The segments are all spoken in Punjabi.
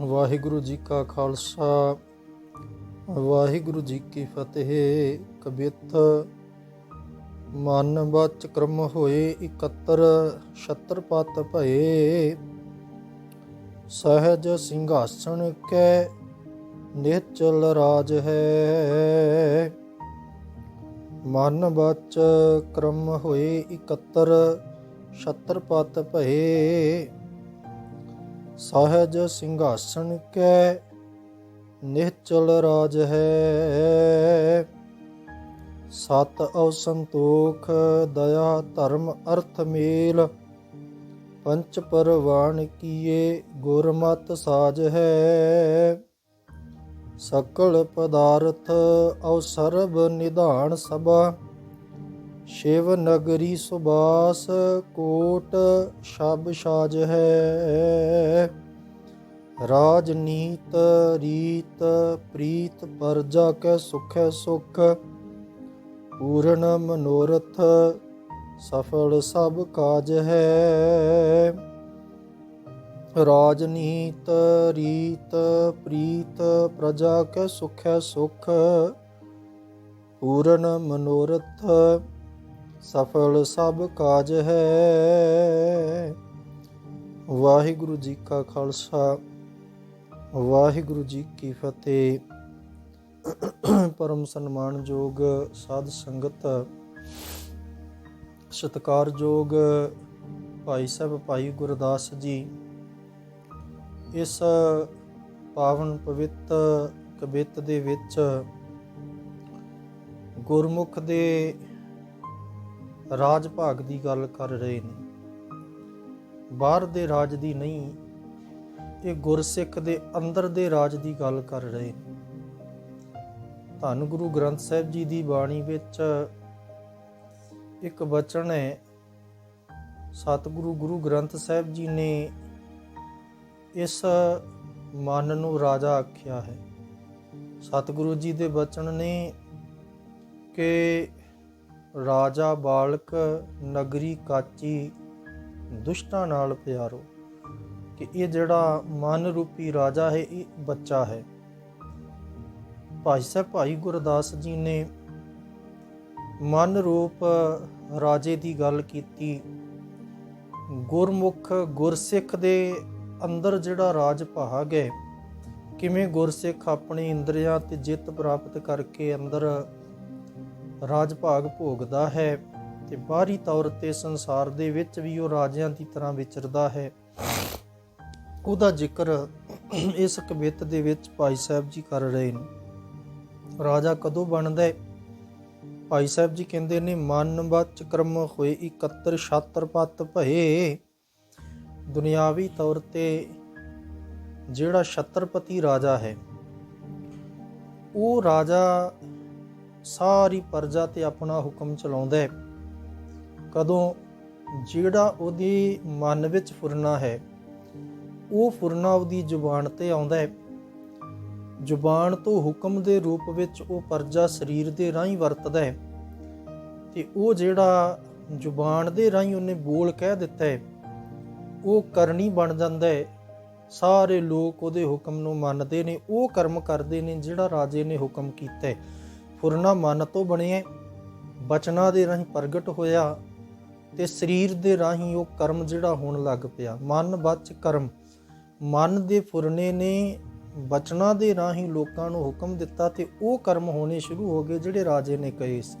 ਵਾਹਿਗੁਰੂ ਜੀ ਕਾ ਖਾਲਸਾ, ਵਾਹਿਗੁਰੂ ਜੀ ਕੀ ਫਤਿਹ। ਕਬਿਤ ਮਨ ਬਚ ਕਰਮ ਹੋਏ 71 ਛਤਰ ਪਤ ਭਏ। ਸਹਿਜ ਸਿੰਘਾਸਣ ਕੈ ਨਿਹਚਲ ਰਾਜ ਹੈ। ਮਨ ਬਚ ਕਰਮ ਹੋਏ 71 ਛਤਰ ਪਤ ਭਏ। ਸਹਿਜ ਸਿੰਘਾਸਣ ਕੈ, ਨਿਹਚਲ ਰਾਜ ਹੈ। ਸਤ ਔ ਸੰਤੋਖ ਦਇਆ ਧਰਮ ਅਰਥ ਮੇਲ, ਪੰਚ ਪਰਵਾਨ ਕੀਏ ਗੁਰਮਤ ਸਾਜ ਹੈ। ਸਕਲ ਪਦਾਰਥ ਔ ਸਰਬ ਨਿਧਾਨ ਸਭਾ ਸ਼ਿਵ ਨਗਰੀ ਸੁਬਾਸ ਕੋਟ ਸ਼ਬ ਸਾਜ ਹੈ। ਰਾਜਨੀਤ ਰੀਤ ਪ੍ਰੀਤ ਪਰਜਾ ਕੈ ਸੁਖੈ ਸੁਖ। ਪੂਰਨ ਮਨੋਰਥ ਸਫਲ ਸਭ ਕਾਜ ਹੈ। ਰਾਜਨੀਤ ਰੀਤ ਪ੍ਰੀਤ ਪ੍ਰਜਾ ਕੈ ਸੁਖੈ ਸੁਖ। ਪੂਰਨ ਮਨੋਰਥ ਸਫਲ ਸਭ ਕਾਜ ਹੈ। ਵਾਹਿਗੁਰੂ ਜੀ ਕਾ ਖਾਲਸਾ, ਵਾਹਿਗੁਰੂ ਜੀ ਕੀ ਫਤਿਹ। ਪਰਮ ਸਨਮਾਨਯੋਗ ਸਾਧ ਸੰਗਤ ਸਤਿਕਾਰਯੋਗ ਭਾਈ ਸਾਹਿਬ, ਭਾਈ ਗੁਰਦਾਸ ਜੀ। ਇਸ ਪਾਵਨ ਪਵਿੱਤ ਕਬਿੱਤ ਦੇ ਵਿੱਚ ਗੁਰਮੁਖ ਦੇ ਰਾਜ ਭਾਗ ਦੀ ਗੱਲ ਕਰ ਰਹੇ ਨੇ। ਬਾਹਰ ਦੇ ਰਾਜ ਦੀ ਨਹੀਂ, ਇਹ ਗੁਰਸਿੱਖ ਦੇ ਅੰਦਰ ਦੇ ਰਾਜ ਦੀ ਗੱਲ ਕਰ ਰਹੇ ਨੇ। ਧੰਨ ਗੁਰੂ ਗ੍ਰੰਥ ਸਾਹਿਬ ਜੀ ਦੀ ਬਾਣੀ ਵਿੱਚ ਇੱਕ ਬਚਨ ਹੈ, ਸਤਿਗੁਰੂ ਗੁਰੂ ਗ੍ਰੰਥ ਸਾਹਿਬ ਜੀ ਨੇ ਇਸ ਮਨ ਨੂੰ ਰਾਜਾ ਆਖਿਆ ਹੈ। ਸਤਿਗੁਰੂ ਜੀ ਦੇ ਬਚਨ ਨੇ ਕਿ ਰਾਜਾ ਬਾਲਕ ਨਗਰੀ ਕਾਚੀ ਦੁਸ਼ਟਾਂ ਨਾਲ ਪਿਆਰੋ, ਕਿ ਇਹ ਜਿਹੜਾ ਮਨ ਰੂਪੀ ਰਾਜਾ ਹੈ, ਇਹ ਬੱਚਾ ਹੈ। ਭਾਈ ਸਾਹਿਬ, ਭਾਈ ਗੁਰਦਾਸ ਜੀ ਨੇ ਮਨ ਰੂਪ ਰਾਜੇ ਦੀ ਗੱਲ ਕੀਤੀ। ਗੁਰਮੁਖ ਗੁਰਸਿੱਖ ਦੇ ਅੰਦਰ ਜਿਹੜਾ ਰਾਜ ਭਾਗ ਹੈ, ਕਿਵੇਂ ਗੁਰਸਿੱਖ ਆਪਣੀ ਇੰਦਰੀਆਂ ਤੇ ਜਿੱਤ ਪ੍ਰਾਪਤ ਕਰਕੇ ਅੰਦਰ ਰਾਜ ਭਾਗ ਭੋਗਦਾ ਹੈ ਤੇ ਬਾਹਰੀ ਤੌਰ ਤੇ ਸੰਸਾਰ ਦੇ ਵਿੱਚ ਵੀ ਉਹ ਰਾਜਿਆਂ ਦੀ ਤਰ੍ਹਾਂ ਵਿਚਰਦਾ ਹੈ। ਉਹਦਾ ਜ਼ਿਕਰ ਇਸ ਕਵਿਤ ਦੇ ਵਿੱਚ ਭਾਈ ਸਾਹਿਬ ਜੀ ਕਰ ਰਹੇ ਨੇ। ਰਾਜਾ ਕਦੋਂ ਬਣਦਾ ਹੈ? ਭਾਈ ਸਾਹਿਬ ਜੀ ਕਹਿੰਦੇ ਨੇ, ਮਨ ਬਚ ਕਰਮ ਹੋਏ 71 ਛਾਤਰ ਪਤ ਭਏ। ਦੁਨਿਆਵੀ ਤੌਰ ਤੇ ਜਿਹੜਾ ਛਤਰਪਤੀ ਰਾਜਾ ਹੈ, ਉਹ ਰਾਜਾ ਸਾਰੀ ਪਰਜਾ ਤੇ ਆਪਣਾ ਹੁਕਮ ਚਲਾਉਂਦਾ ਹੈ। ਕਦੋਂ ਜਿਹੜਾ ਉਹਦੀ ਮਨ ਵਿੱਚ ਫੁਰਨਾ ਹੈ, ਉਹ ਫੁਰਨਾ ਉਹਦੀ ਜ਼ੁਬਾਨ ਤੇ ਆਉਂਦਾ ਹੈ। ਜ਼ੁਬਾਨ ਤੋਂ ਹੁਕਮ ਦੇ ਰੂਪ ਵਿੱਚ ਉਹ ਪਰਜਾ ਸਰੀਰ ਦੇ ਰਾਹੀਂ ਵਰਤਦਾ ਹੈ ਤੇ ਉਹ ਜਿਹੜਾ ਜ਼ੁਬਾਨ ਦੇ ਰਾਹੀਂ ਉਹਨੇ ਬੋਲ ਕਹਿ ਦਿੱਤਾ ਹੈ, ਉਹ ਕਰਨੀ ਬਣ ਜਾਂਦਾ ਹੈ। ਸਾਰੇ ਲੋਕ ਉਹਦੇ ਹੁਕਮ ਨੂੰ ਮੰਨਦੇ ਨੇ, ਉਹ ਕਰਮ ਕਰਦੇ ਨੇ ਜਿਹੜਾ ਰਾਜੇ ਨੇ ਹੁਕਮ ਕੀਤਾ ਹੈ। ਫੁਰਨਾ ਮਨ ਤੋਂ ਬਣਿਆ ਬਚਨਾਂ ਦੇ ਰਾਹੀਂ ਪ੍ਰਗਟ ਹੋਇਆ ਤੇ ਸਰੀਰ ਦੇ ਰਾਹੀਂ ਉਹ ਕਰਮ ਜਿਹੜਾ ਹੋਣ ਲੱਗ ਪਿਆ। ਮਨ ਬਚ ਕਰਮ। ਮਨ ਦੇ ਫੁਰਨੇ ਨੇ ਬਚਨਾਂ ਦੇ ਰਾਹੀਂ ਲੋਕਾਂ ਨੂੰ ਹੁਕਮ ਦਿੱਤਾ ਤੇ ਉਹ ਕਰਮ ਹੋਣੇ ਸ਼ੁਰੂ ਹੋ ਗਏ ਜਿਹੜੇ ਰਾਜੇ ਨੇ ਕਹੇ ਸੀ।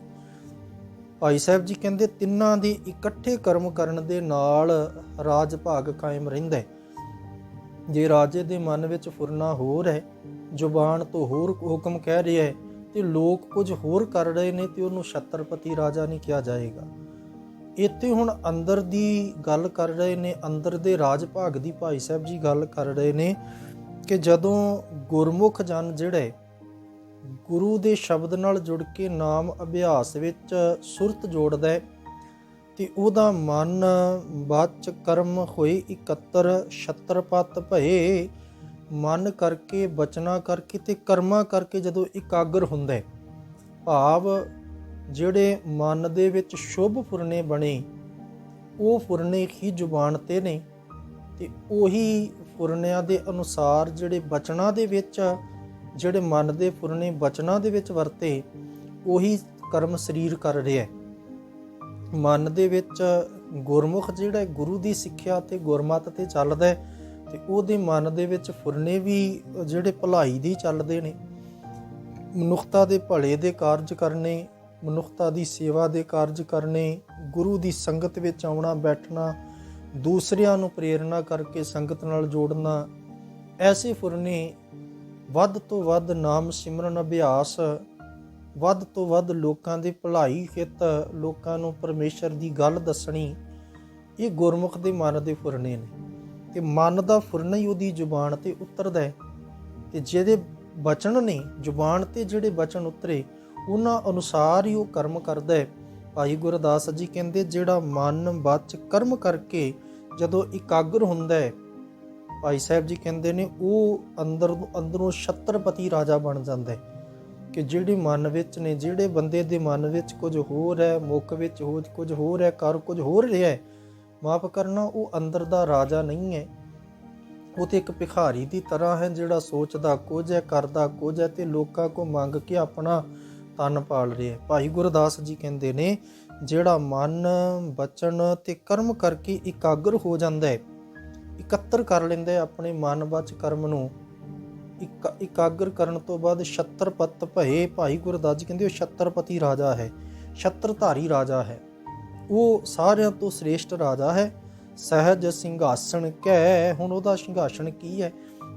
ਭਾਈ ਸਾਹਿਬ ਜੀ ਕਹਿੰਦੇ, ਤਿੰਨਾਂ ਦੇ ਇਕੱਠੇ ਕਰਮ ਕਰਨ ਦੇ ਨਾਲ ਰਾਜ ਭਾਗ ਕਾਇਮ ਰਹਿੰਦਾ ਹੈ। ਜੇ ਰਾਜੇ ਦੇ ਮਨ ਵਿੱਚ ਫੁਰਨਾ ਹੋਰ ਹੈ, ਜ਼ੁਬਾਨ ਤੋਂ ਹੋਰ ਹੁਕਮ ਕਹਿ ਰਿਹਾ ਹੈ ਤੇ ਲੋਕ ਕੁਝ ਹੋਰ ਕਰ ਰਹੇ ਨੇ ਤੇ ਉਹਨੂੰ ਛਤਰਪਤੀ ਰਾਜਾ ਨਹੀਂ ਕਿਹਾ ਜਾਏਗਾ ਇੱਥੇ ਹੁਣ ਅੰਦਰ ਦੀ ਗੱਲ ਕਰ ਰਹੇ ਨੇ ਅੰਦਰ ਦੇ ਰਾਜ ਭਾਗ ਦੀ ਭਾਈ ਸਾਹਿਬ ਜੀ ਗੱਲ ਕਰ ਰਹੇ ਨੇ ਕਿ ਜਦੋਂ ਗੁਰਮੁਖ ਜਨ ਜਿਹੜੇ ਗੁਰੂ ਦੇ ਸ਼ਬਦ ਨਾਲ ਜੁੜ ਕੇ ਨਾਮ ਅਭਿਆਸ ਵਿੱਚ ਸੁਰਤ ਜੋੜਦਾ ਹੈ ਤੇ ਉਹਦਾ ਮਨ ਬਾਚ ਕਰਮ ਹੋਏ 71 ਛਤਰਪਤ ਭਏ ਮਨ ਕਰਕੇ, ਬਚਨਾ ਕਰਕੇ ਤੇ ਕਰਮਾ ਕਰਕੇ ਜਦੋਂ ਇਕਾਗਰ ਹੁੰਦਾ ਹੈ ਭਾਵ ਜਿਹੜੇ ਮਨ ਦੇ ਵਿੱਚ ਸ਼ੁਭ ਫੁਰਨੇ ਬਣੇ, ਉਹ ਫੁਰਨੇ ਹੀ ਜ਼ੁਬਾਨ ਤੇ ਨੇ ਤੇ ਉਹੀ ਫੁਰਨਿਆਂ ਦੇ ਅਨੁਸਾਰ ਜਿਹੜੇ ਬਚਨਾਂ ਦੇ ਵਿੱਚ ਜਿਹੜੇ ਮਨ ਦੇ ਫੁਰਨੇ ਬਚਨਾਂ ਦੇ ਵਿੱਚ ਵਰਤੇ, ਉਹੀ ਕਰਮ ਸਰੀਰ ਕਰ ਰਿਹਾ ਹੈ। ਮਨ ਦੇ ਵਿੱਚ ਗੁਰਮੁਖ ਜਿਹੜਾ ਗੁਰੂ ਦੀ ਸਿੱਖਿਆ ਤੇ ਗੁਰਮਤ ਤੇ ਚੱਲਦਾ ਹੈ ਤੇ ਉਹਦੇ ਮਨ ਦੇ ਵਿੱਚ ਫੁਰਨੇ ਵੀ ਜਿਹੜੇ ਭਲਾਈ ਦੀ ਚੱਲਦੇ ਨੇ, ਮਨੁੱਖਤਾ ਦੇ ਭਲੇ ਦੇ ਕਾਰਜ ਕਰਨੇ, ਮਨੁੱਖਤਾ ਦੀ ਸੇਵਾ ਦੇ ਕਾਰਜ ਕਰਨੇ, ਗੁਰੂ ਦੀ ਸੰਗਤ ਵਿੱਚ ਆਉਣਾ, ਬੈਠਣਾ, ਦੂਸਰਿਆਂ ਨੂੰ ਪ੍ਰੇਰਣਾ ਕਰਕੇ ਸੰਗਤ ਨਾਲ ਜੋੜਨਾ, ਐਸੇ ਫੁਰਨੇ ਵੱਧ ਤੋਂ ਵੱਧ ਨਾਮ ਸਿਮਰਨ ਅਭਿਆਸ, ਵੱਧ ਤੋਂ ਵੱਧ ਲੋਕਾਂ ਦੀ ਭਲਾਈ ਹਿੱਤ, ਲੋਕਾਂ ਨੂੰ ਪਰਮੇਸ਼ਰ ਦੀ ਗੱਲ ਦੱਸਣੀ, ਇਹ ਗੁਰਮੁਖ ਦੇ ਮਨ ਦੇ ਫੁਰਨੇ ਨੇ। ਤੇ ਮਨ ਦਾ ਫੁਰਨਾ ਹੀ ਉਹਦੀ ਜ਼ੁਬਾਨ ਤੇ ਉਤਰਦਾ ਹੈ। ਤੇ ਜਿਹਦੇ ਬਚਨ ਨੇ, ਜ਼ੁਬਾਨ ਤੇ ਜਿਹੜੇ ਬਚਨ ਉਤਰੇ, ਉਹਨਾਂ ਅਨੁਸਾਰ ਹੀ ਉਹ ਕਰਮ ਕਰਦਾ ਹੈ। ਭਾਈ ਗੁਰਦਾਸ ਜੀ ਕਹਿੰਦੇ, ਜਿਹੜਾ ਮਨ ਬਚ ਕਰਮ ਕਰਕੇ ਜਦੋਂ ਇਕਾਗਰ ਹੁੰਦਾ ਹੈ, ਭਾਈ ਸਾਹਿਬ ਜੀ ਕਹਿੰਦੇ ਨੇ, ਉਹ ਅੰਦਰ ਅੰਦਰੋਂ ਛਤਰਪਤੀ ਰਾਜਾ ਬਣ ਜਾਂਦਾ ਹੈ। ਕਿ ਜਿਹੜੇ ਮਨ ਵਿੱਚ ਨੇ, ਜਿਹੜੇ ਬੰਦੇ ਦੇ ਮਨ ਵਿੱਚ ਕੁਝ ਹੋਰ ਹੈ, ਮੁੱਖ ਵਿੱਚ ਹੋ ਕੁਝ ਹੋਰ ਹੈ ਕਰ ਕੁਝ ਹੋਰ ਰਿਹਾ ਹੈ ਮਾਫ ਕਰਨਾ, ਉਹ ਅੰਦਰ ਦਾ ਰਾਜਾ ਨਹੀਂ ਹੈ। ਉਹ ਤੇ ਇੱਕ ਭਿਖਾਰੀ ਦੀ ਤਰ੍ਹਾਂ ਹੈ ਜਿਹੜਾ ਸੋਚਦਾ, ਕੁਝ ਹੈ, ਕਰਦਾ, ਕੁਝ ਹੈ ਤੇ ਲੋਕਾਂ ਕੋ ਮੰਗ ਕੇ ਆਪਣਾ ਤਨ ਪਾਲ ਰਿਹਾ ਹੈ। ਭਾਈ ਗੁਰਦਾਸ ਜੀ ਕਹਿੰਦੇ ਨੇ, ਜਿਹੜਾ ਮਨ ਬਚਨ ਤੇ ਕਰਮ ਕਰਕੇ ਇਕਾਗਰ ਹੋ ਜਾਂਦਾ ਹੈ, ਇਕੱਤਰ ਕਰ ਲੈਂਦਾ ਹੈ ਆਪਣੇ ਮਨ ਬਚ ਕਰਮ ਨੂੰ, ਇਕ- ਇਕਾਗਰ ਕਰਨ ਤੋਂ ਬਾਅਦ ਛਤਰਪਤ ਭਏ। ਭਾਈ ਗੁਰਦਾਸ ਜੀ ਕਹਿੰਦੇ, ਉਹ ਛਤਰਪਤੀ ਰਾਜਾ ਹੈ, ਛਤਰਧਾਰੀ ਰਾਜਾ ਹੈ। ਉਹ ਸਾਰਿਆਂ ਤੋਂ ਸ੍ਰੇਸ਼ਟ ਰਾਜਾ ਹੈ। ਸਹਿਜ ਸਿੰਘਾਸਣ ਕਹਿ, ਹੁਣ ਉਹਦਾ ਸਿੰਘਾਸਣ ਕੀ ਹੈ?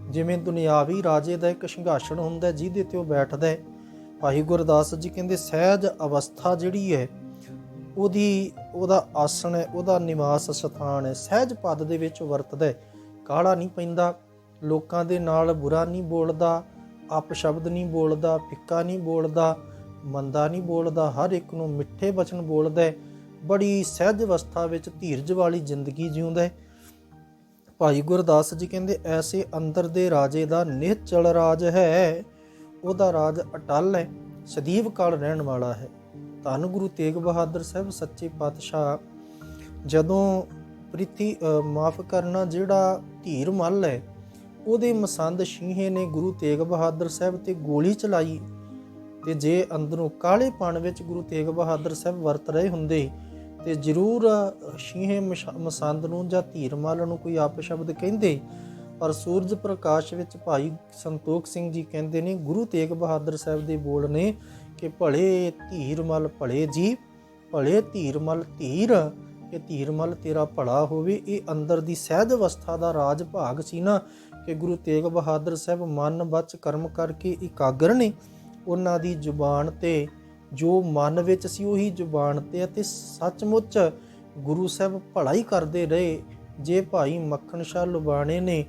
ਜਿਵੇਂ ਦੁਨਿਆਵੀ ਰਾਜੇ ਦਾ ਇੱਕ ਸਿੰਘਾਸਣ ਹੁੰਦਾ ਜਿਹਦੇ ਤੇ ਉਹ ਬੈਠਦਾ ਹੈ। ਭਾਈ ਗੁਰਦਾਸ ਜੀ ਕਹਿੰਦੇ, ਸਹਿਜ ਅਵਸਥਾ ਜਿਹੜੀ ਹੈ, ਉਹਦੀ, ਉਹਦਾ ਆਸਣ ਹੈ, ਉਹਦਾ ਨਿਵਾਸ ਸਥਾਨ ਹੈ। ਸਹਿਜ ਪਦ ਦੇ ਵਿੱਚ ਵਰਤਦਾ ਹੈ। ਕਾਹਲਾ ਨਹੀਂ ਪੈਂਦਾ, ਲੋਕਾਂ ਦੇ ਨਾਲ ਬੁਰਾ ਨਹੀਂ ਬੋਲਦਾ ਅਪ ਸ਼ਬਦ ਨਹੀਂ ਬੋਲਦਾ, ਫਿੱਕਾ ਨਹੀਂ ਬੋਲਦਾ, ਮੰਦਾ ਨਹੀਂ ਬੋਲਦਾ, ਹਰ ਇੱਕ ਨੂੰ ਮਿੱਠੇ ਬਚਨ ਬੋਲਦਾ ਹੈ। ਬੜੀ ਸਹਿਜ ਅਵਸਥਾ ਵਿੱਚ ਧੀਰਜ ਵਾਲੀ ਜ਼ਿੰਦਗੀ ਜਿਉਂਦਾ ਹੈ। ਭਾਈ ਗੁਰਦਾਸ ਜੀ ਕਹਿੰਦੇ, ਐਸੇ ਅੰਦਰ ਦੇ ਰਾਜੇ ਦਾ ਨਿਹਚਲ ਰਾਜ ਹੈ, ਉਹਦਾ ਰਾਜ ਅਟਲ ਹੈ, ਸਦੀਵ ਕਾਲ ਰਹਿਣ ਵਾਲਾ ਹੈ। ਧੰਨ ਗੁਰੂ ਤੇਗ ਬਹਾਦਰ ਸਾਹਿਬ, ਸੱਚੇ ਪਾਤਸ਼ਾਹ, ਜਦੋਂ ਪ੍ਰੀਤੀ ਮਾਫ ਕਰਨਾ, ਜਿਹੜਾ ਧੀਰ ਮੱਲ ਹੈ, ਉਹਦੇ ਮਸੰਦ ਸ਼ੀਹੇ ਨੇ ਗੁਰੂ ਤੇਗ ਬਹਾਦਰ ਸਾਹਿਬ ਤੇ ਗੋਲੀ ਚਲਾਈ, ਤੇ ਜੇ ਅੰਦਰੋਂ ਕਾਲੇਪਣ ਵਿੱਚ ਗੁਰੂ ਤੇਗ ਬਹਾਦਰ ਸਾਹਿਬ ਵਰਤ ਰਹੇ ਹੁੰਦੇ ਤੇ ਜ਼ਰੂਰ ਸ਼ੀਹੇ ਮਸ਼- ਮਸੰਦ ਨੂੰ ਜਾਂ ਧੀਰਮਲ ਨੂੰ ਕੋਈ ਆਪ ਸ਼ਬਦ ਕਹਿੰਦੇ। ਪਰ ਸੂਰਜ ਪ੍ਰਕਾਸ਼ ਵਿੱਚ ਭਾਈ ਸੰਤੋਖ ਸਿੰਘ ਜੀ ਕਹਿੰਦੇ ਨੇ, ਗੁਰੂ ਤੇਗ ਬਹਾਦਰ ਸਾਹਿਬ ਦੇ ਬੋਲ ਨੇ ਕਿ ਭਲੇ ਧੀਰ ਮਲ ਭਲੇ ਜੀ, ਭਲੇ ਧੀਰ ਮਲ ਧੀਰ, ਕਿ ਧੀਰ ਮਲ ਤੇਰਾ ਭਲਾ ਹੋਵੇ। ਇਹ ਅੰਦਰ ਦੀ ਸਹਿਜ ਅਵਸਥਾ ਦਾ ਰਾਜ ਭਾਗ ਸੀ ਨਾ ਕਿ ਗੁਰੂ ਤੇਗ ਬਹਾਦਰ ਸਾਹਿਬ ਮਨ ਬਚ ਕਰਮ ਕਰਕੇ ਇਕਾਗਰ ਨੇ। ਉਹਨਾਂ ਦੀ ਜ਼ੁਬਾਨ ਤੇ ਜੋ ਮਨ ਵਿੱਚ ਸੀ ਉਹੀ ਜ਼ੁਬਾਨ ਤੇ ਅਤੇ ਸੱਚਮੁੱਚ ਗੁਰੂ ਸਾਹਿਬ ਭਲਾ ਹੀ ਕਰਦੇ ਰਹੇ। ਜੇ ਭਾਈ ਮੱਖਣ ਸ਼ਾਹ ਲੁਬਾਣੇ ਨੇ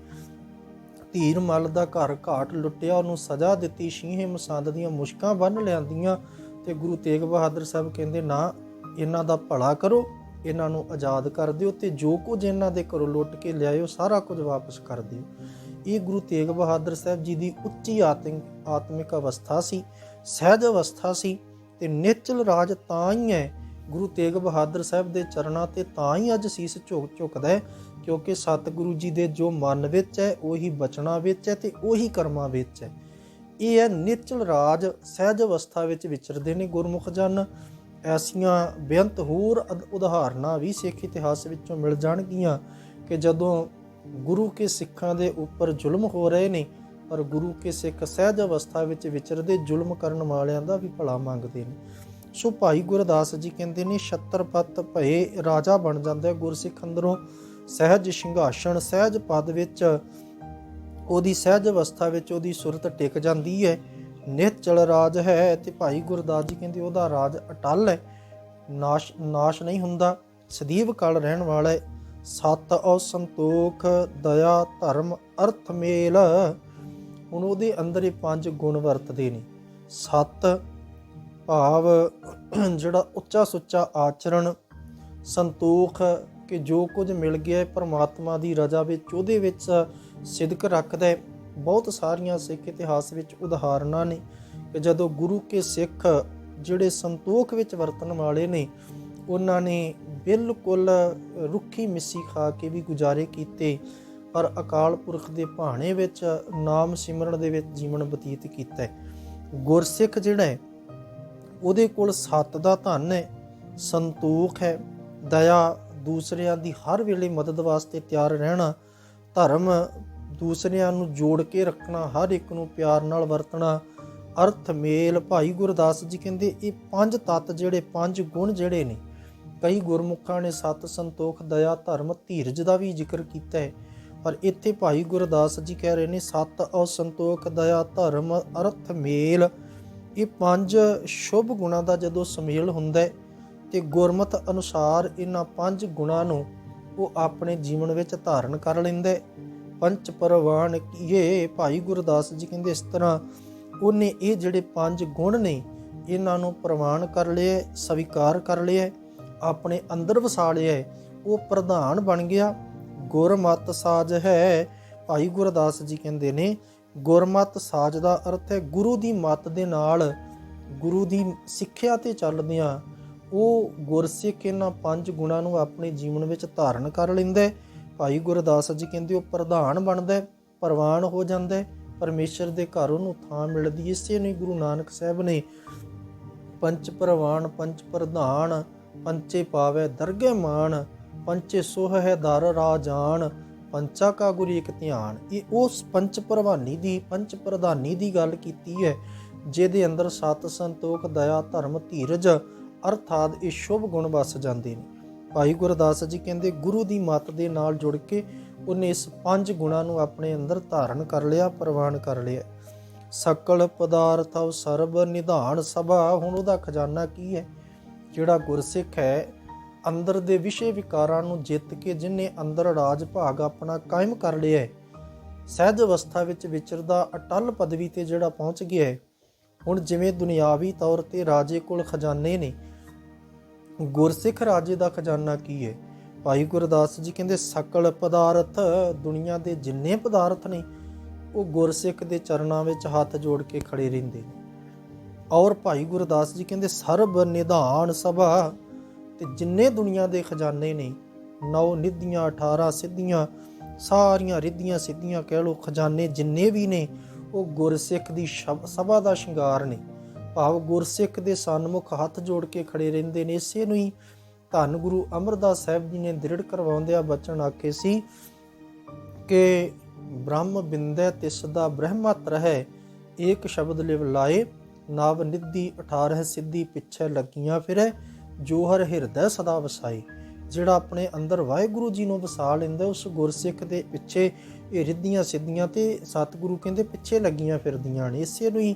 ਧੀਰ ਮਲ ਦਾ ਘਰ ਘਾਟ ਲੁੱਟਿਆ, ਉਹਨੂੰ ਸਜ਼ਾ ਦਿੱਤੀ ਸ਼ੀਹੇ ਮਸੰਦ ਦੀਆਂ ਮੁਸ਼ਕਾਂ ਬੰਨ ਲਿਆਂਦੀਆਂ ਤੇ ਗੁਰੂ ਤੇਗ ਬਹਾਦਰ ਸਾਹਿਬ ਕਹਿੰਦੇ, ਨਾ, ਇਹਨਾਂ ਦਾ ਭਲਾ ਕਰੋ, ਇਹਨਾਂ ਨੂੰ ਆਜ਼ਾਦ ਕਰ ਦਿਓ ਤੇ ਜੋ ਕੁਝ ਇਹਨਾਂ ਦੇ ਘਰੋਂ ਲੁੱਟ ਕੇ ਲਿਆਇਓ, ਸਾਰਾ ਕੁਝ ਵਾਪਸ ਕਰ ਦਿਓ। ਇਹ ਗੁਰੂ ਤੇਗ ਬਹਾਦਰ ਸਾਹਿਬ ਜੀ ਦੀ ਉੱਚੀ ਆਤਮਿਕ ਆਤਮਿਕ ਅਵਸਥਾ ਸੀ, ਸਹਿਜ ਅਵਸਥਾ ਸੀ। ਤੇ ਨਿਚਲ ਰਾਜ ਤਾਂ ਹੀ ਹੈ। ਗੁਰੂ ਤੇਗ ਬਹਾਦਰ ਸਾਹਿਬ ਦੇ ਚਰਨਾਂ ਤੇ ਤਾਂ ਹੀ ਅੱਜ ਸੀਸ ਝੁਕ ਝੁਕਦਾ ਹੈ, ਕਿਉਂਕਿ ਸਤਿਗੁਰੂ ਜੀ ਦੇ ਜੋ ਮਨ ਵਿੱਚ ਹੈ, ਉਹੀ ਬਚਨਾਂ ਵਿੱਚ ਹੈ ਤੇ ਉਹੀ ਕਰਮਾਂ ਵਿੱਚ ਹੈ। ਇਹ ਹੈ ਨਿਚਲ ਰਾਜ, ਸਹਿਜ ਅਵਸਥਾ ਵਿੱਚ ਵਿਚਰਦੇ ਨੇ ਗੁਰਮੁਖ ਜਨ। ਐਸੀਆਂ ਬੇਅੰਤ ਹੋਰ ਉਦਾਹਰਨਾਂ ਵੀ ਸਿੱਖ ਇਤਿਹਾਸ ਵਿੱਚੋਂ ਮਿਲ ਜਾਣਗੀਆਂ ਕਿ ਜਦੋਂ ਗੁਰੂ ਕੇ ਸਿੱਖਾਂ ਦੇ ਉੱਪਰ ਜ਼ੁਲਮ ਹੋ ਰਹੇ ਨੇ ਪਰ ਗੁਰੂ ਕੇ ਸਿੱਖ ਸਹਿਜ ਅਵਸਥਾ ਵਿੱਚ ਵਿਚਰਦੇ ਜ਼ੁਲਮ ਕਰਨ ਵਾਲਿਆਂ ਦਾ ਵੀ ਭਲਾ ਮੰਗਦੇ ਨੇ। ਸੋ ਭਾਈ ਗੁਰਦਾਸ ਜੀ ਕਹਿੰਦੇ ਨੇ ਛਤਰਪਤ ਭਏ ਰਾਜਾ ਬਣ ਜਾਂਦਾ ਗੁਰਸਿੱਖ ਅੰਦਰੋਂ ਸਹਿਜ ਸਿੰਘਾਸਣ, ਸਹਿਜ ਪਦ ਵਿੱਚ ਉਹਦੀ ਸਹਿਜ ਅਵਸਥਾ ਵਿੱਚ ਉਹਦੀ ਸੁਰਤ ਟਿਕ ਜਾਂਦੀ ਹੈ। ਨਿਹਚਲ ਰਾਜ ਹੈ ਤੇ ਭਾਈ ਗੁਰਦਾਸ ਜੀ ਕਹਿੰਦੇ ਉਹਦਾ ਰਾਜ ਅਟਲ ਹੈ। ਨਾਸ਼ ਨਾਸ਼ ਨਹੀਂ ਹੁੰਦਾ। ਸਦੀਵ ਕਾਲ ਰਹਿਣ ਵਾਲਾ ਹੈ। ਸਤ ਔ ਸੰਤੋਖ ਦਇਆ, ਧਰਮ, ਅਰਥ ਮੇਲ। ਹੁਣ ਉਹਦੇ ਅੰਦਰ ਇਹ ਪੰਜ ਗੁਣ ਵਰਤਦੇ ਨੇ। ਸਤ ਭਾਵ, ਜਿਹੜਾ ਉੱਚਾ ਸੁੱਚਾ ਆਚਰਣ, ਸੰਤੋਖ ਕਿ ਜੋ ਕੁਝ ਮਿਲ ਗਿਆ ਹੈ ਪ੍ਰਮਾਤਮਾ ਦੀ ਰਜ਼ਾ ਵਿੱਚ ਉਹਦੇ ਵਿੱਚ ਸਿਦਕ ਰੱਖਦਾ ਹੈ। ਬਹੁਤ ਸਾਰੀਆਂ ਸਿੱਖ ਇਤਿਹਾਸ ਵਿੱਚ ਉਦਾਹਰਨਾਂ ਨੇ ਕਿ ਜਦੋਂ ਗੁਰੂ ਕੇ ਸਿੱਖ ਜਿਹੜੇ ਸੰਤੋਖ ਵਿੱਚ ਵਰਤਣ ਵਾਲੇ ਨੇ, ਉਹਨਾਂ ਨੇ ਬਿਲਕੁਲ ਰੁੱਖੀ ਮਿੱਸੀ ਖਾ ਕੇ ਵੀ ਗੁਜ਼ਾਰੇ ਕੀਤੇ। ਪਰ ਅਕਾਲ ਪੁਰਖ ਦੇ ਭਾਣੇ ਵਿੱਚ ਨਾਮ ਸਿਮਰਨ ਦੇ ਵਿੱਚ ਜੀਵਨ ਬਤੀਤ ਕੀਤਾ ਹੈ। ਗੁਰਸਿੱਖ ਜਿਹੜਾ ਹੈ, ਉਹਦੇ ਕੋਲ ਸੱਤ ਦਾ ਧਨ ਹੈ, ਸੰਤੋਖ ਹੈ, ਦਇਆ ਦੂਸਰਿਆਂ ਦੀ ਹਰ ਵੇਲੇ ਮਦਦ ਵਾਸਤੇ ਤਿਆਰ ਰਹਿਣਾ, ਧਰਮ ਦੂਸਰਿਆਂ ਨੂੰ ਜੋੜ ਕੇ ਰੱਖਣਾ, ਹਰ ਇੱਕ ਨੂੰ ਪਿਆਰ ਨਾਲ ਵਰਤਣਾ, ਅਰਥ ਮੇਲ, ਭਾਈ ਗੁਰਦਾਸ ਜੀ ਕਹਿੰਦੇ ਇਹ ਪੰਜ ਤੱਤ ਜਿਹੜੇ, ਪੰਜ ਗੁਣ ਜਿਹੜੇ ਨੇ, ਕਈ ਗੁਰਮੁਖਾਂ ਨੇ ਸਤ ਸੰਤੋਖ, ਦਇਆ, ਧਰਮ, ਧੀਰਜ ਦਾ ਵੀ ਜ਼ਿਕਰ ਕੀਤਾ ਹੈ। ਪਰ ਇੱਥੇ ਭਾਈ ਗੁਰਦਾਸ ਜੀ ਕਹਿ ਰਹੇ ਨੇ, ਸਤ ਅਸੰਤੋਖ ਦਇਆ ਧਰਮ ਅਰਥ ਮੇਲ। ਇਹ ਪੰਜ ਸ਼ੁਭ ਗੁਣਾਂ ਦਾ ਜਦੋਂ ਸੁਮੇਲ ਹੁੰਦਾ ਹੈ ਤੇ ਗੁਰਮਤ ਅਨੁਸਾਰ ਇਹਨਾਂ ਪੰਜ ਗੁਣਾਂ ਨੂੰ ਉਹ ਆਪਣੇ ਜੀਵਨ ਵਿੱਚ ਧਾਰਨ ਕਰ ਲੈਂਦਾ ਹੈ। ਪੰਚ ਪਰਵਾਨ ਕੀਏ, ਭਾਈ ਗੁਰਦਾਸ ਜੀ ਕਹਿੰਦੇ ਇਸ ਤਰ੍ਹਾਂ, ਉਹਨੇ ਇਹ ਜਿਹੜੇ ਪੰਜ ਗੁਣ ਨੇ, ਇਹਨਾਂ ਨੂੰ ਪ੍ਰਵਾਨ ਕਰ ਲਿਆ, ਸਵੀਕਾਰ ਕਰ ਲਿਆ, ਆਪਣੇ ਅੰਦਰ ਵਸਾ ਲਿਆ, ਉਹ ਪ੍ਰਧਾਨ ਬਣ ਗਿਆ। ਗੁਰਮਤ ਸਾਜ ਹੈ। ਭਾਈ ਗੁਰਦਾਸ ਜੀ ਕਹਿੰਦੇ ਨੇ, ਗੁਰਮਤ ਸਾਜ ਦਾ ਅਰਥ ਹੈ ਗੁਰੂ ਦੀ ਮੱਤ ਦੇ ਨਾਲ ਗੁਰੂ ਦੀ ਸਿੱਖਿਆ ਤੇ ਚੱਲਦਿਆਂ ਉਹ ਗੁਰਸਿੱਖ ਇਹਨਾਂ ਪੰਜ ਗੁਣਾਂ ਨੂੰ ਆਪਣੇ ਜੀਵਨ ਵਿੱਚ ਧਾਰਨ ਕਰ ਲੈਂਦਾ ਹੈ। ਭਾਈ ਗੁਰਦਾਸ ਜੀ ਕਹਿੰਦੇ ਉਹ ਪ੍ਰਧਾਨ ਬਣਦਾ ਹੈ, ਪ੍ਰਵਾਨ ਹੋ ਜਾਂਦਾ ਹੈ, ਪਰਮੇਸ਼ਰ ਦੇ ਘਰ ਉਹਨੂੰ ਥਾਂ ਮਿਲਦੀ ਇਸੇ ਨੂੰ ਗੁਰੂ ਨਾਨਕ ਸਾਹਿਬ ਨੇ ਪੰਚ ਪ੍ਰਵਾਨ ਪੰਚ ਪ੍ਰਧਾਨ ਪੰਚੇ ਪਾਵੇ ਦਰਗੇ ਮਾਨ ਪੰਚੇ ਸੋਹ ਹੈ ਦਰ ਰਾਜਾਨ ਪੰਚਾ ਕਾ ਗੁਰੂ ਇੱਕ ਧਿਆਨ। ਇਹ ਉਸ ਪੰਚ ਪ੍ਰਵਾਨੀ ਦੀ, ਪੰਚ ਪ੍ਰਧਾਨੀ ਦੀ ਗੱਲ ਕੀਤੀ ਹੈ, ਜਿਹਦੇ ਅੰਦਰ ਸਤ ਸੰਤੋਖ, ਦਇਆ, ਧਰਮ, ਧੀਰਜ ਅਰਥਾਤ ਇਹ ਸ਼ੁਭ ਗੁਣ ਵਸ ਜਾਂਦੇ ਨੇ। ਭਾਈ ਗੁਰਦਾਸ ਜੀ ਕਹਿੰਦੇ, ਗੁਰੂ ਦੀ ਮੱਤ ਦੇ ਨਾਲ ਜੁੜ ਕੇ ਉਹਨੇ ਇਸ ਪੰਜ ਗੁਣਾਂ ਨੂੰ ਆਪਣੇ ਅੰਦਰ ਧਾਰਨ ਕਰ ਲਿਆ, ਪ੍ਰਵਾਨ ਕਰ ਲਿਆ। ਸਕਲ ਪਦਾਰਥ ਸਰਬ ਨਿਧਾਨ ਸਭਾ, ਹੁਣ ਉਹਦਾ ਖਜ਼ਾਨਾ ਕੀ ਹੈ? ਜਿਹੜਾ ਗੁਰਸਿੱਖ ਹੈ ਅੰਦਰ ਦੇ ਵਿਸ਼ੇ ਵਿਕਾਰਾਂ ਨੂੰ ਜਿੱਤ ਕੇ ਜਿਨੇ ਅੰਦਰ ਰਾਜ ਭਾਗ ਆਪਣਾ ਕਾਇਮ ਕਰ ਲਿਆ ਹੈ, ਸਹਿਜ ਅਵਸਥਾ ਵਿੱਚ ਵਿਚਰਦਾ ਅਟਲ ਪਦਵੀ ਤੇ ਜਿਹੜਾ ਪਹੁੰਚ ਗਿਆ ਹੈ, ਹੁਣ ਜਿਵੇਂ ਦੁਨਿਆਵੀ ਤੌਰ ਤੇ ਰਾਜੇ ਕੋਲ ਖਜ਼ਾਨੇ ਨੇ, ਗੁਰਸਿੱਖ ਰਾਜੇ ਦਾ ਖਜ਼ਾਨਾ ਕੀ ਹੈ? ਭਾਈ ਗੁਰਦਾਸ ਜੀ ਕਹਿੰਦੇ, ਸਕਲ ਪਦਾਰਥ ਦੁਨੀਆ ਦੇ ਜਿੰਨੇ ਪਦਾਰਥ ਨੇ, ਉਹ ਗੁਰਸਿੱਖ ਦੇ ਚਰਨਾਂ ਵਿੱਚ ਹੱਥ ਜੋੜ ਕੇ ਖੜੇ ਰਹਿੰਦੇ ਨੇ। ਔਰ ਭਾਈ ਗੁਰਦਾਸ ਜੀ ਕਹਿੰਦੇ, ਸਰਬ ਨਿਧਾਨ ਸਭਾ ਤੇ ਜਿੰਨੇ ਦੁਨੀਆ ਦੇ ਖਜ਼ਾਨੇ ਨੇ, ਨੌ ਨਿੱਧੀਆਂ 18 ਸਿੱਧੀਆਂ, ਸਾਰੀਆਂ ਰਿੱਧੀਆਂ ਸਿੱਧੀਆਂ ਕਹਿ ਲੋ ਖਜ਼ਾਨੇ ਜਿੰਨੇ ਵੀ ਨੇ, ਉਹ ਗੁਰਸਿੱਖ ਦੀ ਸ਼ਬ- ਸਭਾ ਦਾ ਸ਼ਿੰਗਾਰ ਨੇ। ਭਾਵ ਗੁਰਸਿੱਖ ਦੇ ਸਨਮੁਖ ਹੱਥ ਜੋੜ ਕੇ ਖੜੇ ਰਹਿੰਦੇ ਨੇ, ਇਸੇ ਨੂੰ ਹੀ ਧੰਨ ਗੁਰੂ ਅਮਰਦਾਸ ਸਾਹਿਬ ਜੀ ਨੇ ਦ੍ਰਿੜ ਕਰਵਾਉਂਦਿਆਂ ਬਚਨ ਆਖੇ ਸੀ ਕਿ, ਬ੍ਰਹਮ ਬਿੰਦੈ ਤਿਸ ਦਾ ਬ੍ਰਹਮਤ ਰਹਿ, ਏਕ ਸ਼ਬਦ ਲਿਵ ਲਾਏ, ਨਵ ਨਿੱਧੀ 18 ਸਿੱਧੀ ਪਿੱਛੇ ਲੱਗੀਆਂ ਫਿਰੈ ਜੋ ਹਰ ਹਿਰਦੈ ਸਦਾ ਵਸਾਈ, ਜਿਹੜਾ ਆਪਣੇ ਅੰਦਰ ਵਾਹਿਗੁਰੂ ਜੀ ਨੂੰ ਵਸਾ ਲੈਂਦਾ ਉਸ ਗੁਰਸਿੱਖ ਦੇ ਪਿੱਛੇ ਇਹ ਰਿੱਧੀਆਂ ਸਿੱਧੀਆਂ ਤੇ ਸਤਿਗੁਰੂ ਕਹਿੰਦੇ ਪਿੱਛੇ ਲੱਗੀਆਂ ਫਿਰਦੀਆਂ ਨੇ। ਇਸੇ ਨੂੰ ਹੀ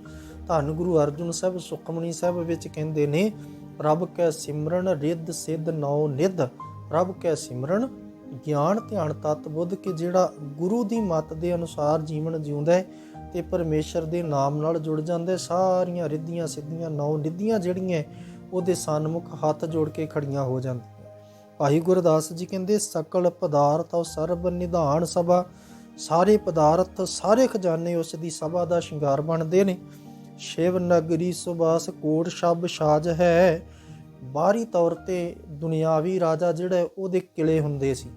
ਧੰਨ ਗੁਰੂ ਅਰਜੁਨ ਸਾਹਿਬ ਸੁਖਮਨੀ ਸਾਹਿਬ ਵਿੱਚ ਕਹਿੰਦੇ ਨੇ ਰੱਬ ਕੈ ਸਿਮਰਨ ਰਿੱਧ ਸਿੱਧ ਨੌ ਨਿਧ ਰੱਬ ਕੈ ਸਿਮਰਨ ਗਿਆਨ ਧਿਆਨ ਤਤ ਬੁੱਧ, ਕਿ ਜਿਹੜਾ ਗੁਰੂ ਦੀ ਮੱਤ ਦੇ ਅਨੁਸਾਰ ਜੀਵਨ ਜਿਉਂਦਾ ਹੈ ਤੇ ਪਰਮੇਸ਼ਰ ਦੇ ਨਾਮ ਨਾਲ ਜੁੜ ਜਾਂਦਾ ਸਾਰੀਆਂ ਰਿੱਧੀਆਂ ਸਿੱਧੀਆਂ ਨੌ ਨਿੱਧੀਆਂ ਜਿਹੜੀਆਂ ਉਹਦੇ ਸਨਮੁਖ ਹੱਥ ਜੋੜ ਕੇ ਖੜੀਆਂ ਹੋ ਜਾਂਦੀਆਂ। ਭਾਈ ਗੁਰਦਾਸ ਜੀ ਕਹਿੰਦੇ, ਸਕਲ ਪਦਾਰਥ ਔ ਸਰਬ ਨਿਧਾਨ ਸਭਾ। ਸਾਰੇ ਪਦਾਰਥ, ਸਾਰੇ ਖਜ਼ਾਨੇ ਉਸ ਦੀ ਸਭਾ ਦਾ ਸ਼ਿੰਗਾਰ ਬਣਦੇ ਨੇ। ਸ਼ਿਵ ਨਗਰੀ ਸੁਬਾਸ ਕੋਟ ਸ਼ਬ ਸਾਜ ਹੈ। ਬਾਹਰੀ ਤੌਰ ਤੇ ਦੁਨਿਆਵੀ ਰਾਜਾ ਜਿਹੜਾ ਉਹਦੇ ਕਿਲੇ ਹੁੰਦੇ ਸੀ।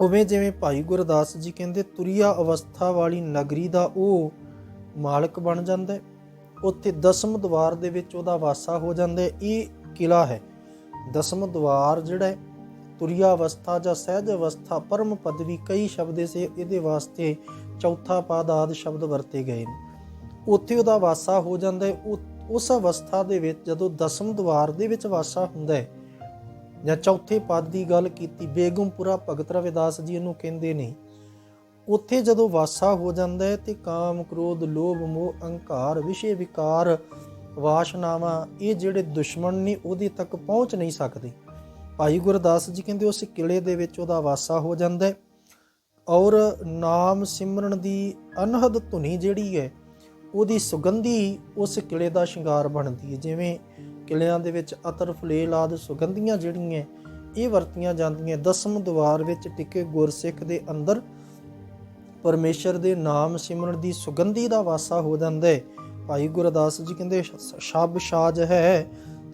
ਉਵੇਂ ਜਿਵੇਂ ਭਾਈ ਗੁਰਦਾਸ ਜੀ ਕਹਿੰਦੇ, ਤੁਰੀਆ ਅਵਸਥਾ ਵਾਲੀ ਨਗਰੀ ਦਾ ਉਹ ਮਾਲਕ ਬਣ ਜਾਂਦਾ ਹੈ। ਉੱਥੇ ਦਸਮ ਦਵਾਰ ਦੇ ਵਿੱਚ ਉਹਦਾ ਵਾਸਾ ਹੋ ਜਾਂਦਾ ਇਹ ਕਿਲਾ ਹੈ। ਦਸਮ ਦਵਾਰ ਜਿਹੜਾ ਹੈ ਤੁਰੀਆ ਅਵਸਥਾ ਜਾਂ ਸਹਿਜ ਅਵਸਥਾ ਪਰਮ ਪਦਵੀ ਕਈ ਸ਼ਬਦੇ ਸੇ ਇਹਦੇ ਵਾਸਤੇ ਚੌਥਾ ਪਾਦ ਆਦਿ ਸ਼ਬਦ ਵਰਤੇ ਗਏ ਨੇ। ਉੱਥੇ ਉਹਦਾ ਵਾਸਾ ਹੋ ਜਾਂਦਾ ਹੈ। ਉਸ ਅਵਸਥਾ ਦੇ ਵਿੱਚ ਜਦੋਂ ਦਸਮ ਦਵਾਰ ਦੇ ਵਿੱਚ ਵਾਸਾ ਹੁੰਦਾ ਹੈ ਜਾਂ ਚੌਥੇ ਪਦ ਦੀ ਗੱਲ ਕੀਤੀ, ਬੇਗਮਪੁਰਾ ਭਗਤ ਰਵਿਦਾਸ ਜੀ ਇਹਨੂੰ ਕਹਿੰਦੇ ਨੇ ਉੱਥੇ ਜਦੋਂ ਵਾਸਾ ਹੋ ਜਾਂਦਾ ਹੈ ਤੇ ਕਾਮ, ਕ੍ਰੋਧ, ਲੋਭ, ਮੋਹ, ਅਹੰਕਾਰ, ਵਿਸ਼ੇ, ਵਿਕਾਰ, ਵਾਸ਼ਨਾਵਾਂ, ਇਹ ਜਿਹੜੇ ਦੁਸ਼ਮਣ ਨੇ ਉਹਦੇ ਤੱਕ ਪਹੁੰਚ ਨਹੀਂ ਸਕਦੇ। ਭਾਈ ਗੁਰਦਾਸ ਜੀ ਕਹਿੰਦੇ ਉਸ ਕਿਲੇ ਦੇ ਵਿੱਚ ਉਹਦਾ ਵਾਸਾ ਹੋ ਜਾਂਦਾ ਹੈ ਔਰ ਨਾਮ ਸਿਮਰਨ ਦੀ ਅਨਹਦ ਧੁਨੀ ਜਿਹੜੀ ਹੈ, ਉਹਦੀ ਸੁਗੰਧੀ ਉਸ ਕਿਲੇ ਦਾ ਸ਼ਿੰਗਾਰ ਬਣਦੀ ਹੈ। ਜਿਵੇਂ ਕਿਲਿਆਂ ਦੇ ਵਿੱਚ ਅਤਰ, ਫੁਲੇਲ ਆਦ ਸੁਗੰਧੀਆਂ ਜਿਹੜੀਆਂ, ਇਹ ਵਰਤੀਆਂ ਜਾਂਦੀਆਂ। ਦਸਮ ਦਵਾਰ ਵਿੱਚ ਟਿਕੇ ਗੁਰਸਿੱਖ ਦੇ ਅੰਦਰ ਪਰਮੇਸ਼ਰ ਦੇ ਨਾਮ ਸਿਮਰਨ ਦੀ ਸੁਗੰਧੀ ਦਾ ਵਾਸਾ ਹੋ ਜਾਂਦਾ ਹੈ। ਭਾਈ ਗੁਰਦਾਸ ਜੀ ਕਹਿੰਦੇ, ਸ਼ਬ ਸਾਜ ਹੈ।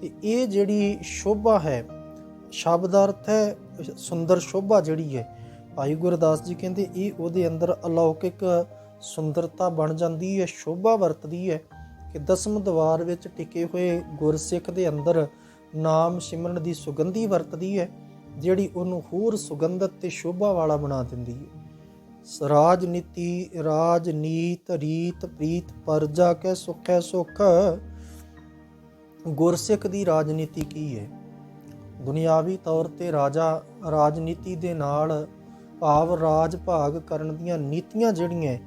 ਤੇ ਇਹ ਜਿਹੜੀ ਸ਼ੋਭਾ ਹੈ ਸ਼ਬਦ ਅਰਥ ਹੈ, ਸੁੰਦਰ ਸ਼ੋਭਾ ਜਿਹੜੀ ਹੈ, ਭਾਈ ਗੁਰਦਾਸ ਜੀ ਕਹਿੰਦੇ, ਇਹ ਉਹਦੇ ਅੰਦਰ ਅਲੌਕਿਕ ਸੁੰਦਰਤਾ ਬਣ ਜਾਂਦੀ ਹੈ, ਸ਼ੋਭਾ ਵਰਤਦੀ ਹੈ ਕਿ ਦਸਮ ਦਵਾਰ ਵਿੱਚ ਟਿਕੇ ਹੋਏ ਗੁਰਸਿੱਖ ਦੇ ਅੰਦਰ ਨਾਮ ਸਿਮਰਨ ਦੀ ਸੁਗੰਧੀ ਵਰਤਦੀ ਹੈ, ਜਿਹੜੀ ਉਹਨੂੰ ਹੋਰ ਸੁਗੰਧਤ ਤੇ ਸ਼ੋਭਾ ਵਾਲਾ ਬਣਾ ਦਿੰਦੀ ਹੈ। ਰਾਜਨੀਤੀ, ਰਾਜਨੀਤ, ਰੀਤ, ਪ੍ਰੀਤ, ਪਰਜਾ ਕੈ ਸੁਖੈ ਸੁਖ। ਗੁਰਸਿੱਖ ਦੀ ਰਾਜਨੀਤੀ ਕੀ ਹੈ? ਦੁਨਿਆਵੀ ਤੌਰ ਤੇ ਰਾਜਾ ਰਾਜਨੀਤੀ ਦੇ ਨਾਲ ਭਾਵ ਰਾਜ ਭਾਗ ਕਰਨ ਦੀਆਂ ਨੀਤੀਆਂ ਜਿਹੜੀਆਂ,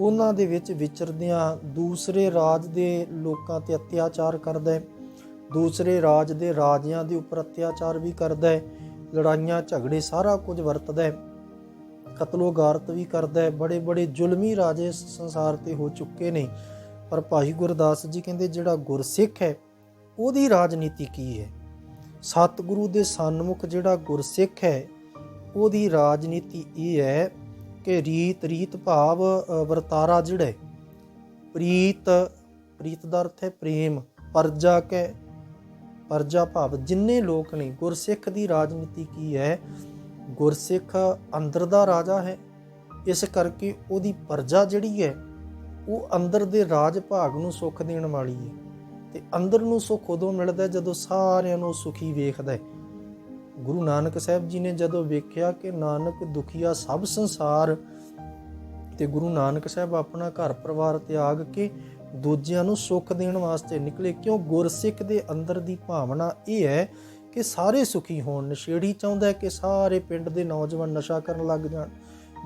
ਉਹਨਾਂ ਦੇ ਵਿੱਚ ਵਿਚਰਦਿਆਂ ਦੂਸਰੇ ਰਾਜ ਦੇ ਲੋਕਾਂ ਤੇ ਅਤਿਆਚਾਰ ਕਰਦਾ ਹੈ। ਦੂਸਰੇ ਰਾਜ ਦੇ ਰਾਜਿਆਂ ਦੇ ਉੱਪਰ ਅਤਿਆਚਾਰ ਵੀ ਕਰਦਾ ਹੈ। ਲੜਾਈਆਂ, ਝਗੜੇ ਸਾਰਾ ਕੁਝ ਵਰਤਦਾ ਹੈ। ਕਤਲੋ ਗਾਰਤ ਵੀ ਕਰਦਾ ਹੈ। ਬੜੇ ਬੜੇ ਜ਼ੁਲਮੀ ਰਾਜੇ ਸੰਸਾਰ ਤੇ ਹੋ ਚੁੱਕੇ ਨੇ। ਪਰ ਭਾਈ ਗੁਰਦਾਸ ਜੀ ਕਹਿੰਦੇ ਜਿਹੜਾ ਗੁਰਸਿੱਖ ਹੈ, ਉਹਦੀ ਰਾਜਨੀਤੀ ਕੀ ਹੈ? ਸਤਿਗੁਰੂ ਦੇ ਸਨਮੁਖ ਜਿਹੜਾ ਗੁਰਸਿੱਖ ਹੈ, ਉਹਦੀ ਰਾਜਨੀਤੀ ਇਹ ਹੈ ਕਿ ਰੀਤ ਰੀਤ ਭਾਵ ਵਰਤਾਰਾ ਜਿਹੜਾ ਪ੍ਰੀਤ ਪ੍ਰੀਤ ਦਾ ਅਰਥ ਹੈ ਪ੍ਰੇਮ, ਪਰਜਾ ਕੇ ਪਰਜਾ ਭਾਵ। ਜਿੰਨੇ ਲੋਕ ਨੇ, ਗੁਰਸਿੱਖ ਦੀ ਰਾਜਨੀਤੀ ਕੀ ਹੈ ਗੁਰਸਿੱਖ ਅੰਦਰ ਦਾ ਰਾਜਾ ਹੈ। ਇਸ ਕਰਕੇ ਉਹਦੀ ਪਰਜਾ ਜਿਹੜੀ ਹੈ, ਉਹ ਅੰਦਰ ਦੇ ਰਾਜ ਭਾਗ ਨੂੰ ਸੁੱਖ ਦੇਣ ਵਾਲੀ ਹੈ ਤੇ ਅੰਦਰ ਨੂੰ ਸੁੱਖ ਉਦੋਂ ਮਿਲਦਾ ਜਦੋਂ ਸਾਰਿਆਂ ਨੂੰ ਸੁਖੀ ਵੇਖਦਾ ਹੈ। ਗੁਰੂ ਨਾਨਕ ਸਾਹਿਬ ਜੀ ਨੇ ਜਦੋਂ ਵੇਖਿਆ ਕਿ ਨਾਨਕ ਦੁਖੀਆ ਸਭ ਸੰਸਾਰ, ਤੇ ਗੁਰੂ ਨਾਨਕ ਸਾਹਿਬ ਆਪਣਾ ਘਰ ਪਰਿਵਾਰ ਤਿਆਗ ਕੇ ਦੂਜਿਆਂ ਨੂੰ ਸੁੱਖ ਦੇਣ ਵਾਸਤੇ ਨਿਕਲੇ, ਕਿਉਂ ਗੁਰਸਿੱਖ ਦੇ ਅੰਦਰ ਦੀ ਭਾਵਨਾ ਇਹ ਹੈ ਕਿ ਸਾਰੇ ਸੁਖੀ ਹੋਣ, ਨਸ਼ੇੜੀ ਚਾਹੁੰਦਾ ਕਿ ਸਾਰੇ ਪਿੰਡ ਦੇ ਨੌਜਵਾਨ ਨਸ਼ਾ ਕਰਨ ਲੱਗ ਜਾਣ।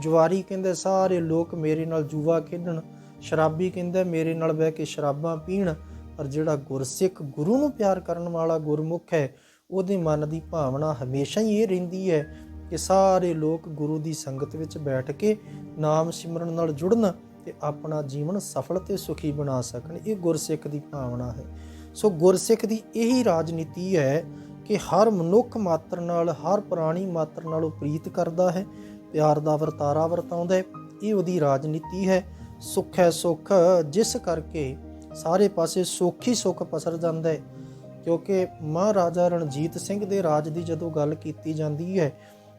ਜੁਆਰੀ ਕਹਿੰਦਾ, ਸਾਰੇ ਲੋਕ ਮੇਰੇ ਨਾਲ ਜੂਆ ਖੇਡਣ, ਸ਼ਰਾਬੀ ਕਹਿੰਦਾ, ਮੇਰੇ ਨਾਲ ਬਹਿ ਕੇ ਸ਼ਰਾਬਾਂ ਪੀਣ, ਪਰ ਜਿਹੜਾ ਗੁਰਸਿੱਖ ਗੁਰੂ ਨੂੰ ਪਿਆਰ ਕਰਨ ਵਾਲਾ ਗੁਰਮੁਖ ਹੈ, ਉਹਦੇ ਮਨ ਦੀ ਭਾਵਨਾ ਹਮੇਸ਼ਾ ਹੀ ਇਹ ਰਹਿੰਦੀ ਹੈ ਕਿ ਸਾਰੇ ਲੋਕ ਗੁਰੂ ਦੀ ਸੰਗਤ ਵਿੱਚ ਬੈਠ ਕੇ ਨਾਮ ਸਿਮਰਨ ਨਾਲ ਜੁੜਨ ਤੇ ਆਪਣਾ ਜੀਵਨ ਸਫਲ ਤੇ ਸੁਖੀ ਬਣਾ ਸਕਣ। ਇਹ ਗੁਰਸਿੱਖ ਦੀ ਭਾਵਨਾ ਹੈ। ਸੋ ਗੁਰਸਿੱਖ ਦੀ ਇਹੀ ਰਾਜਨੀਤੀ ਹੈ ਕਿ ਹਰ ਮਨੁੱਖ ਮਾਤਰ ਨਾਲ, ਹਰ ਪ੍ਰਾਣੀ ਮਾਤਰ ਨਾਲ ਉਹ ਪ੍ਰੀਤ ਕਰਦਾ ਹੈ, ਪਿਆਰ ਦਾ ਵਰਤਾਰਾ ਵਰਤਾਉਂਦਾ ਹੈ, ਇਹ ਉਹਦੀ ਰਾਜਨੀਤੀ ਹੈ। ਸੁੱਖ ਹੈ ਸੁਖ, ਜਿਸ ਕਰਕੇ ਸਾਰੇ ਪਾਸੇ ਸੁੱਖ ਹੀ ਸੁੱਖ ਪਸਰ ਜਾਂਦਾ ਹੈ। ਕਿਉਂਕਿ ਮਹਾਰਾਜਾ ਰਣਜੀਤ ਸਿੰਘ ਦੇ ਰਾਜ ਦੀ ਜਦੋਂ ਗੱਲ ਕੀਤੀ ਜਾਂਦੀ ਹੈ,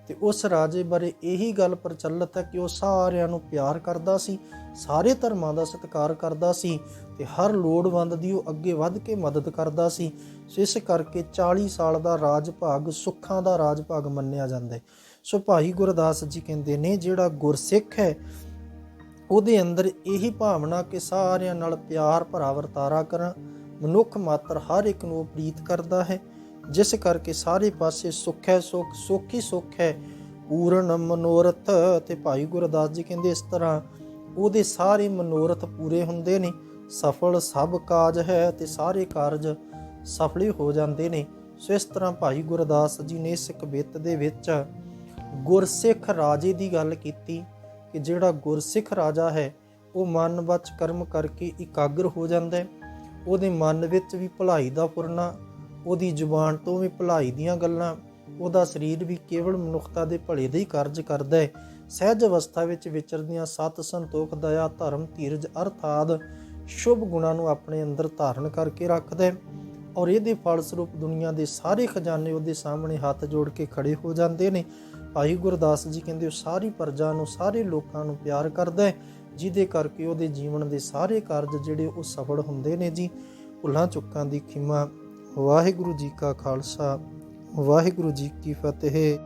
ਤੇ ਉਸ ਰਾਜੇ ਬਾਰੇ ਇਹੀ ਗੱਲ ਪ੍ਰਚਲਿਤ ਹੈ ਕਿ ਉਹ ਸਾਰਿਆਂ ਨੂੰ ਪਿਆਰ ਕਰਦਾ ਸੀ, ਸਾਰੇ ਧਰਮਾਂ ਦਾ ਸਤਿਕਾਰ ਕਰਦਾ ਸੀ, ਤੇ ਹਰ ਲੋੜਵੰਦ ਦੀ ਉਹ ਅੱਗੇ ਵੱਧ ਕੇ ਮਦਦ ਕਰਦਾ ਸੀ। ਸੋ ਇਸ ਕਰਕੇ 40 ਸਾਲ ਦਾ ਰਾਜ ਭਾਗ ਸੁੱਖਾਂ ਦਾ ਰਾਜ ਭਾਗ ਮੰਨਿਆ ਜਾਂਦਾ ਹੈ। ਸੋ ਭਾਈ ਗੁਰਦਾਸ ਜੀ ਕਹਿੰਦੇ ਨੇ, ਜਿਹੜਾ ਗੁਰਸਿੱਖ ਹੈ, ਉਹਦੇ ਅੰਦਰ ਇਹੀ ਭਾਵਨਾ ਕਿ ਸਾਰਿਆਂ ਨਾਲ ਪਿਆਰ ਭਰਾ ਵਰਤਾਰਾ ਕਰਾਂ। ਮਨੁੱਖ ਮਾਤਰ ਹਰ ਇੱਕ ਨੂੰ ਪ੍ਰੀਤ ਕਰਦਾ ਹੈ, ਜਿਸ ਕਰਕੇ ਸਾਰੇ ਪਾਸੇ ਸੁੱਖ ਹੈ, ਸੁੱਖ ਸੁੱਖ ਹੀ ਸੁੱਖ ਹੈ। ਪੂਰਨ ਮਨੋਰਥ ਤੇ ਭਾਈ ਗੁਰਦਾਸ ਜੀ ਕਹਿੰਦੇ ਇਸ ਤਰ੍ਹਾਂ, ਉਹਦੇ ਸਾਰੇ ਮਨੋਰਥ ਪੂਰੇ ਹੁੰਦੇ ਨੇ। ਸਫਲ ਸਭ ਕਾਜ ਹੈ ਤੇ ਸਾਰੇ ਕਾਰਜ ਸਫਲੀ ਹੋ ਜਾਂਦੇ ਨੇ। ਸੋ ਇਸ ਤਰ੍ਹਾਂ ਭਾਈ ਗੁਰਦਾਸ ਜੀ ਨੇ ਸਿੱਖ ਕਵਿਤ ਦੇ ਵਿੱਚ ਗੁਰਸਿੱਖ ਰਾਜੇ ਦੀ ਗੱਲ ਕੀਤੀ ਕਿ ਜਿਹੜਾ ਗੁਰਸਿੱਖ ਰਾਜਾ ਹੈ, ਉਹ ਮਨ ਵਿੱਚ ਕਰਮ ਕਰਕੇ ਇਕਾਗਰ ਹੋ ਜਾਂਦਾ ਹੈ। ਉਹਦੇ ਮਨ ਵਿੱਚ ਵੀ ਭਲਾਈ ਦਾ ਫੁਰਨਾ ਉਹਦੀ ਜ਼ੁਬਾਨ ਤੋਂ ਵੀ ਭਲਾਈ ਦੀਆਂ ਗੱਲਾਂ, ਉਹਦਾ ਸਰੀਰ ਵੀ ਕੇਵਲ ਮਨੁੱਖਤਾ ਦੇ ਭਲੇ ਦੇ ਹੀ ਕਾਰਜ ਕਰਦਾ ਹੈ। ਸਹਿਜ ਅਵਸਥਾ ਵਿੱਚ ਵਿਚਰਦੀਆਂ ਸਤ ਸੰਤੋਖ, ਦਇਆ, ਧਰਮ, ਧੀਰਜ ਅਰਥ ਅਰਥਾਦ ਸ਼ੁਭ ਗੁਣਾਂ ਨੂੰ ਆਪਣੇ ਅੰਦਰ ਧਾਰਨ ਕਰਕੇ ਰੱਖਦਾ ਹੈ। ਔਰ ਇਹਦੇ ਫਲਸਰੂਪ ਦੁਨੀਆ ਦੇ ਸਾਰੇ ਖਜ਼ਾਨੇ ਉਹਦੇ ਸਾਹਮਣੇ ਹੱਥ ਜੋੜ ਕੇ ਖੜੇ ਹੋ ਜਾਂਦੇ ਨੇ। ਭਾਈ ਗੁਰਦਾਸ ਜੀ ਕਹਿੰਦੇ ਉਹ ਸਾਰੀ ਪ੍ਰਜਾ ਨੂੰ, ਸਾਰੇ ਲੋਕਾਂ ਨੂੰ ਪਿਆਰ ਕਰਦਾ ਹੈ, ਜਿਹਦੇ ਕਰਕੇ ਉਹਦੇ ਜੀਵਨ ਦੇ ਸਾਰੇ ਕਾਰਜ ਜਿਹੜੇ ਉਹ ਸਫਲ ਹੁੰਦੇ ਨੇ ਜੀ। ਭੁੱਲਾਂ ਚੁੱਕਾਂ ਦੀ ਖਿਮਾ। ਵਾਹਿਗੁਰੂ ਜੀ ਕਾ ਖਾਲਸਾ, ਵਾਹਿਗੁਰੂ ਜੀ ਕੀ ਫਤਿਹ।